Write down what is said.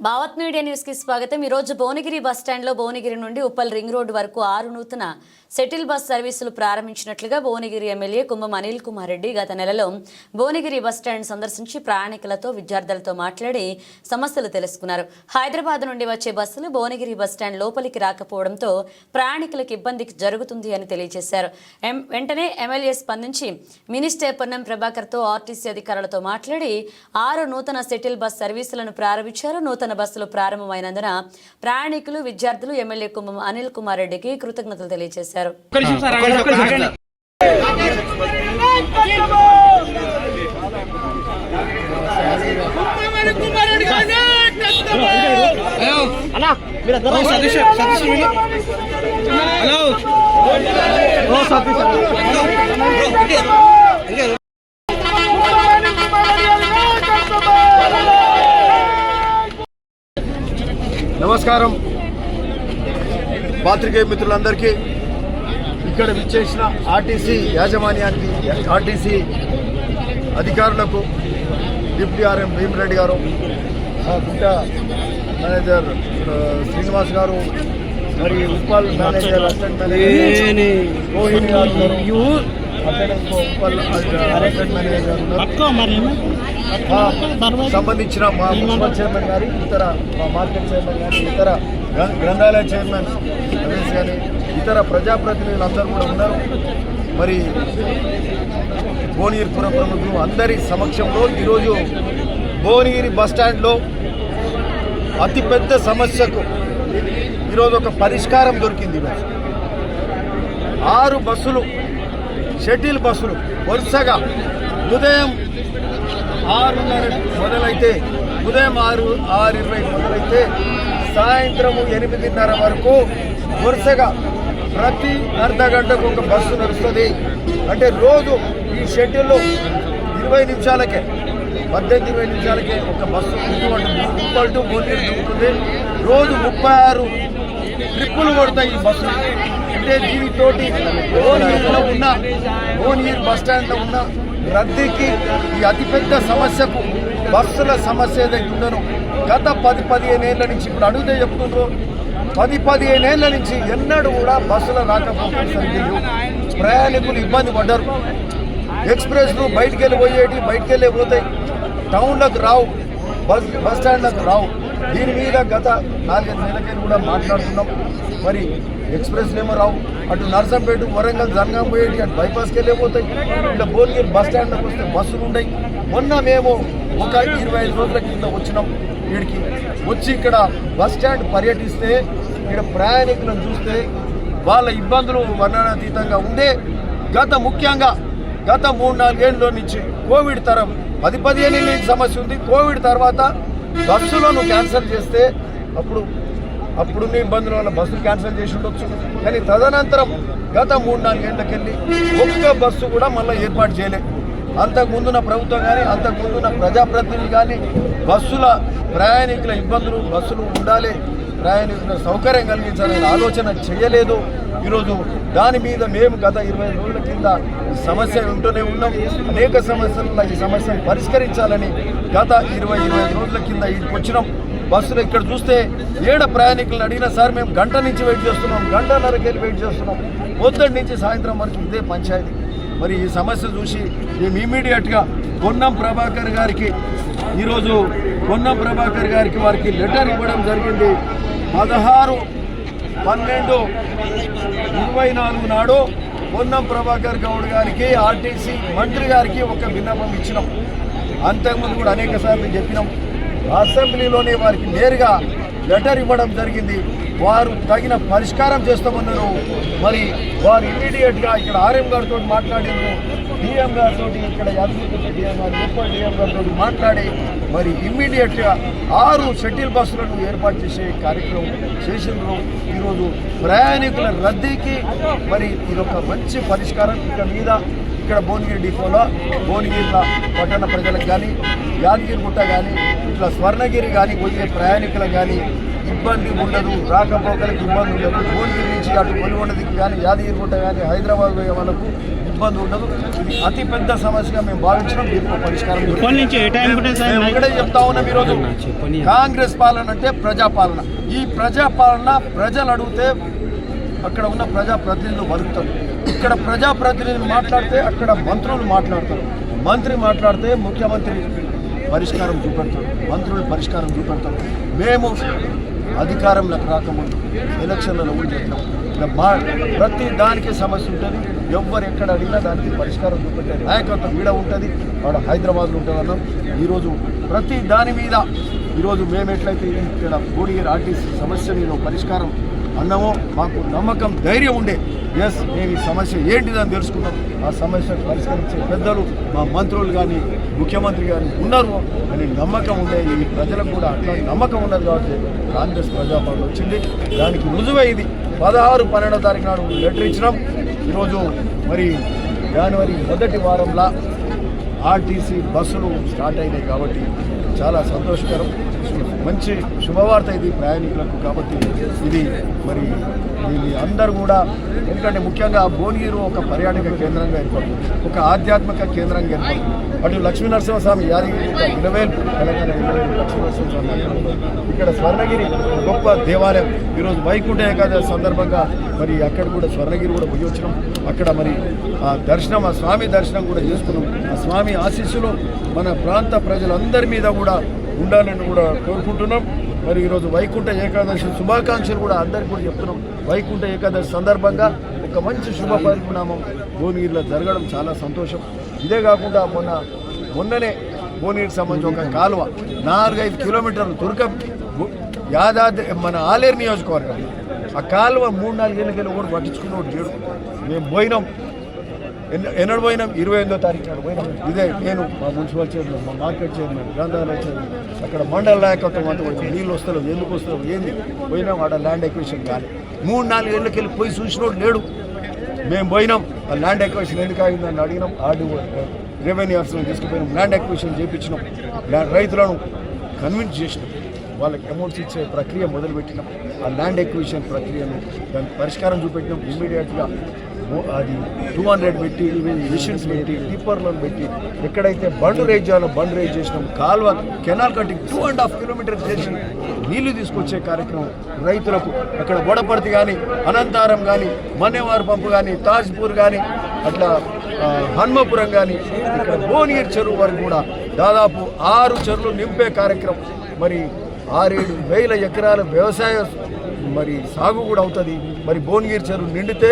Bhavat media న్యూస్కి స్వాగతం. ఈరోజు రోజు భువనగిరి బస్ స్టాండ్లో భువనగిరి నుండి ఉప్పల్ రింగ్ రోడ్ వరకు ఆరు నూతన సెటిల్ బస్ సర్వీసులు ప్రారంభించినట్లుగా భువనగిరి ఎమ్మెల్యే కుంభం అనిల్ కుమార్ రెడ్డి గత నెలలో భువనగిరి బస్ స్టాండ్ సందర్శించి ప్రయాణికులతో విద్యార్థులతో మాట్లాడి సమస్యలు తెలుసుకున్నారు. హైదరాబాద్ నుండి వచ్చే బస్సులు భువనగిరి బస్ స్టాండ్ లోపలికి రాకపోవడంతో ప్రయాణికులకు ఇబ్బంది జరుగుతుంది అని తెలియజేశారు. ఎం- వెంటనే ఎమ్మెల్యే స్పందించి మినిస్టర్ పొన్నం ప్రభాకర్తో ఆర్టీసీ అధికారులతో మాట్లాడి ఆరు నూతన సెటిల్ బస్ సర్వీసులను ప్రారంభించారు. నూతన బస్సులు ప్రారంభమైనందున ప్రయాణికులు విద్యార్థులు ఎమ్మెల్యే కుంభం అనిల్ కుమార్ రెడ్డికి కృతజ్ఞతలు తెలియజేశారు. హలో అన్నా మీరు ఓ సతీష్ సతీష్ వీళ్ళు. హలో ఓ సతీష్ నమస్కారం. పాత్రికేయ మిత్రులందరికీ ఇక్కడ విచ్చేసిన ఆర్టీసీ యాజమాన్యానికి ఆర్టీసీ అధికారులకు డిప్యూటీ ఆర్ఎం భీమరెడ్డి గారు ఆ గుంట మేనేజర్ శ్రీనివాస్ గారు మరి Uppal manager assistant manager Rohini garu సంబంధించిన మా మున్సిపల్ చైర్మన్ గారి ఇతర మా మార్కెట్ చైర్మన్ గారి ఇతర గ్రంథాలయ చైర్మన్ రమేష్ గారి ఇతర ప్రజాప్రతినిధులు అందరూ కూడా ఉన్నారు. మరి భువనగిరి పుర ప్రముఖులు అందరి సమక్షంలో ఈరోజు భువనగిరి బస్ స్టాండ్లో అతిపెద్ద సమస్యకు ఈరోజు ఒక పరిష్కారం దొరికింది. ఆరు బస్సులు షటిల్ బస్సులు వరుసగా ఉదయం ఆరున్నర మొదలైతే ఉదయం ఆరు ఆరు ఇరవై మొదలైతే సాయంత్రము ఎనిమిదిన్నర వరకు వరుసగా ప్రతి అర్ధ గంటకు ఒక బస్సు నడుస్తుంది. అంటే రోజు ఈ షెడ్యూల్లో ఇరవై నిమిషాలకే పద్దెనిమిది ఇరవై నిమిషాలకే ఒక బస్సు ఇటువంటి ముప్పై టు భోజనం రోజు ముప్పై ఆరు ట్రిప్పులు కొడతాయి ఈ బస్సులు. అంటే దీనితోటి భువనగిరిలో ఉన్న భువనగిరి బస్ స్టాండ్లో ఉన్న రద్దీకి ఈ అతిపెద్ద సమస్యకు బస్సుల సమస్య ఏదైతే గత పది పదిహేను ఏళ్ళ నుంచి ఇప్పుడు అడిగితే చెప్తుండ్రు. పది పదిహేను ఏళ్ళ నుంచి ఎన్నడూ కూడా బస్సుల రాకపోకలు ప్రయాణికులు ఇబ్బంది పడ్డారు. ఎక్స్ప్రెస్లు బయటికి వెళ్ళి పోయేటి బయటికి పోతాయి టౌన్లకు రావు బస్ బస్ స్టాండ్లకు రావు. దీని మీద గత నాలుగైదు నెలలకి కూడా మాట్లాడుతున్నాం. మరి ఎక్స్ప్రెస్ నేమో రావు. అటు నర్సంపేట వరంగల్ జనగాం అటు బైపాస్కి వెళ్ళిపోతాయి. ఇట్లా ఇక్కడ భువనగిరి బస్ స్టాండ్కి వస్తే బస్సులు ఉన్నాయి మొన్న మేము ఒక ఇరవై ఐదు రోజుల కింద వచ్చినాం వీడికి వచ్చి ఇక్కడ బస్ స్టాండ్ పర్యటిస్తే ఇక్కడ ప్రయాణికులను చూస్తే వాళ్ళ ఇబ్బందులు వర్ణనాతీతంగా ఉండే గత ముఖ్యంగా గత మూడు నాలుగేళ్ళ నుంచి కోవిడ్ తరం పది పదిహేను సమస్య ఉంది. కోవిడ్ తర్వాత బస్సులను క్యాన్సిల్ చేస్తే అప్పుడు అప్పుడున్న ఇబ్బందుల వల్ల బస్సులు క్యాన్సిల్ చేసి ఉండొచ్చు. కానీ తదనంతరం గత మూడు నాలుగేళ్ళకెళ్ళి ఒక్క బస్సు కూడా మళ్ళీ ఏర్పాటు చేయలే. అంతకు ముందున్న ప్రభుత్వం కానీ అంతకు ముందున్న ప్రజాప్రతినిధులు కానీ బస్సుల ప్రయాణికుల ఇబ్బందులు బస్సులు ఉండాలి. ప్రయాణికుల సౌకర్యం కలిగించాలనే ఆలోచన చేయలేదు. ఈరోజు దాని మీద మేము గత ఇరవై రోజుల కింద సమస్య ఉంటూనే ఉన్నాం. అనేక సమస్యల ఈ సమస్యను పరిష్కరించాలని గత ఇరవై ఇరవై ఐదు రోజుల కింద ఇక్కడికి వచ్చినాం. బస్సులు ఇక్కడ చూస్తే ఏడ ప్రయాణికులను అడిగినా సార్ మేము గంట నుంచి వెయిట్ చేస్తున్నాం గంటన్నరకి వెళ్ళి వెయిట్ చేస్తున్నాం. పొద్దున్న నుంచి సాయంత్రం వరకు ఇదే పంచాయతీ. మరి ఈ సమస్య చూసి మేము ఇమీడియట్గా పొన్నం ప్రభాకర్ గారికి ఈరోజు పొన్నం ప్రభాకర్ గారికి వారికి లెటర్ ఇవ్వడం జరిగింది. పదహారు పన్నెండు ఇరవై నాలుగు నాడు పొన్నం ప్రభాకర్ గౌడ్ గారికి ఆర్టీసీ మంత్రి గారికి ఒక విన్నపం ఇచ్చినాం. అంతకుముందు కూడా అనేక సార్లు చెప్పినాం. అసెంబ్లీలోనే వారికి నేరుగా లెటర్ ఇవ్వడం జరిగింది. వారు తగిన పరిష్కారం చేస్తామన్నారు. మరి వారు ఇమీడియట్గా ఇక్కడ ఆర్ఎం గారితో మాట్లాడారు. డిఎం గారితో ఇక్కడ యాదగిరి డిఎం గారు ముప్పై డిఎం గారితో మాట్లాడి మరి ఇమ్మీడియట్గా ఆరు షటిల్ బస్సులను ఏర్పాటు చేసే కార్యక్రమం చేసిండ్రు. ఈరోజు ప్రయాణికుల రద్దీకి మరి ఇదొక మంచి పరిష్కారం. ఇక మీద ఇక్కడ భువనగిరి డిపోలో భువనగిరిలో పట్టణ ప్రజలకు కానీ యాదగిరిగుట్ట కానీ ఇట్లా స్వర్ణగిరి కానీ వచ్చే ప్రయాణికులకు కానీ ఇబ్బంది ఉండదు. రాకపోకలకు ఇబ్బంది ఉండదు. భువనగిరి నుంచి అటు కొలిగొండదికి కానీ యాదగిరిగుట్ట కానీ హైదరాబాద్ పోయే వాళ్ళకు ఇబ్బంది ఉండదు. ఇది అతి పెద్ద సమస్యగా మేము భావించడం దీనికి పరిష్కారం ఒకటే చెప్తా ఉన్నాం ఈరోజు. కాంగ్రెస్ పాలన అంటే ప్రజాపాలన. ఈ ప్రజాపాలన ప్రజలు అడిగితే అక్కడ ఉన్న ప్రజాప్రతినిధులు వలుపుతారు ఇక్కడ ప్రజాప్రతినిధులు మాట్లాడితే అక్కడ మంత్రులు మాట్లాడతారు. మంత్రి మాట్లాడితే ముఖ్యమంత్రి పరిష్కారం చూపెడతారు. మంత్రులు పరిష్కారం చూపెడతారు. మేము అధికారంలోకి రాకముందు ఎలక్షన్లలో ఉండి ఇలా మా ప్రతి దానికి సమస్య ఉంటుంది. ఎవ్వరు ఎక్కడ అడిగినా దానికి పరిష్కారం చూపెట్టే నాయకత్వం వీడ ఉంటుంది ఆడ హైదరాబాద్లో ఉంటుందన్నాం ఈరోజు ప్రతి దాని మీద ఈరోజు మేము ఎట్లయితే ఇక్కడ కోడిగేరు ఆర్టీసీ సమస్య మీద పరిష్కారం అన్నామో మాకు నమ్మకం ధైర్యం ఉండే. ఎస్ మేము ఈ సమస్య ఏంటిదని తెలుసుకున్నాం ఆ సమస్యను పరిష్కరించే పెద్దలు మా మంత్రులు కానీ ముఖ్యమంత్రి కానీ ఉన్నారు. అని నమ్మకం ఉండే ఈ ప్రజలకు కూడా అట్లాంటి నమ్మకం ఉన్నది కాబట్టి కాంగ్రెస్ ప్రజాపాలన వచ్చింది. దానికి రుజువే ఇది. పదహారు పన్నెండో తారీఖు నాడు లెటర్ ఇచ్చినాం. ఈరోజు మరి జనవరి మొదటి వారంలో ఆర్టీసీ బస్సులు స్టార్ట్ అయినాయి కాబట్టి చాలా సంతోషకరం. మంచి శుభవార్త ఇది ప్రయాణికులకు కాబట్టి ఇది మరి దీన్ని అందరూ కూడా ఎందుకంటే ముఖ్యంగా భువనగిరి ఒక పర్యాటక కేంద్రంగా ఏర్పడుతుంది ఒక ఆధ్యాత్మిక కేంద్రంగా ఏర్పడుతుంది అటు లక్ష్మీ నరసింహస్వామి యాదగిరి ఇరవేలు తెలంగాణ ఇరవేలు లక్ష్మీ నరసింహస్వామి ఇక్కడ స్వర్ణగిరి గొప్ప దేవాలయం. ఈరోజు వైకుంఠ ఏకాదశి సందర్భంగా మరి అక్కడ కూడా స్వర్ణగిరి కూడా పోయి వచ్చినాం. అక్కడ మరి ఆ దర్శనం ఆ స్వామి దర్శనం కూడా చేసుకున్నాం. ఆ స్వామి ఆశీస్సులు మన ప్రాంత ప్రజలందరి మీద కూడా ఉండాలని కూడా కోరుకుంటున్నాం. మరి ఈరోజు వైకుంఠ ఏకాదశి శుభాకాంక్షలు కూడా అందరికీ కూడా చెప్తున్నాం. వైకుంఠ ఏకాదశి సందర్భంగా ఒక మంచి శుభ పరిణామం భువనగిరిలో జరగడం చాలా సంతోషం. ఇదే కాకుండా మొన్న మొన్ననే భువనగిరికి సంబంధించి ఒక కాలువ నాలుగైదు కిలోమీటర్లు తురక యాదాద్రి మన ఆలేరు నియోజకవర్గం. ఆ కాలువ మూడు నాలుగేళ్ళకెళ్ళి కూడా పట్టించుకున్న ఒకటి చేయడు మేము పోయినాం. ఎన్న- ఎన్నడు పోయినాం? ఇరవై ఎనిమిదో తారీఖు నాడు పోయినాం. ఇదే నేను మా మున్సిపల్ చైర్మన్ మా మార్కెట్ చైర్మన్ గ్రంథాలయ చైర్మన్. అక్కడ మండల నాయకత్వం అంతా పోయినాం. నీళ్ళు వస్తలేవు ఎందుకు వస్తలేవు ఏంది? పోయినాం ఆడ ల్యాండ్ ఎక్విషన్ కానీ మూడు నాలుగు ఏళ్ళకి పోయి చూసినోడు లేడు. మేము పోయినాం. ఆ ల్యాండ్ ఎక్వేషన్ ఎందుకు ఆగిందని అడిగినాం. ఆడి రెవెన్యూ ఆఫీసర్ని తీసుకుపోయినాం. ల్యాండ్ ఎక్విషన్ చేయించినాం ల్యాండ్ రైతులను కన్విన్స్ చేసినాం. వాళ్ళకి అమౌంట్స్ ఇచ్చే ప్రక్రియ మొదలుపెట్టినాం. ఆ ల్యాండ్ ఎక్విజిషన్ ప్రక్రియను దానికి పరిష్కారం చూపెట్టినాం. ఇమ్మీడియట్గా అది టూ హండ్రెడ్ పెట్టి మిషన్స్ పెట్టి టీపర్లను పెట్టి ఎక్కడైతే బండ్ రేజ్ చేయాలో బండ్ రేజ్ చేసినాం. కాల్వ కెనాల్ కట్టి టూ అండ్ హాఫ్ కిలోమీటర్ చేసి నీళ్ళు తీసుకొచ్చే కార్యక్రమం రైతులకు అక్కడ గొడపర్తి కానీ అనంతారం కానీ మన్నేవారు పంపు కానీ తాజ్పూర్ కానీ అట్లా హన్మపురం కానీ ఇక్కడ భువనగిరి చెరువు వరకు కూడా దాదాపు ఆరు చెరువులు నింపే కార్యక్రమం. మరి ఆరేడు వేల ఎకరాల వ్యవసాయ మరి సాగు కూడా అవుతుంది. మరి భువనగిరి చెరువు నిండితే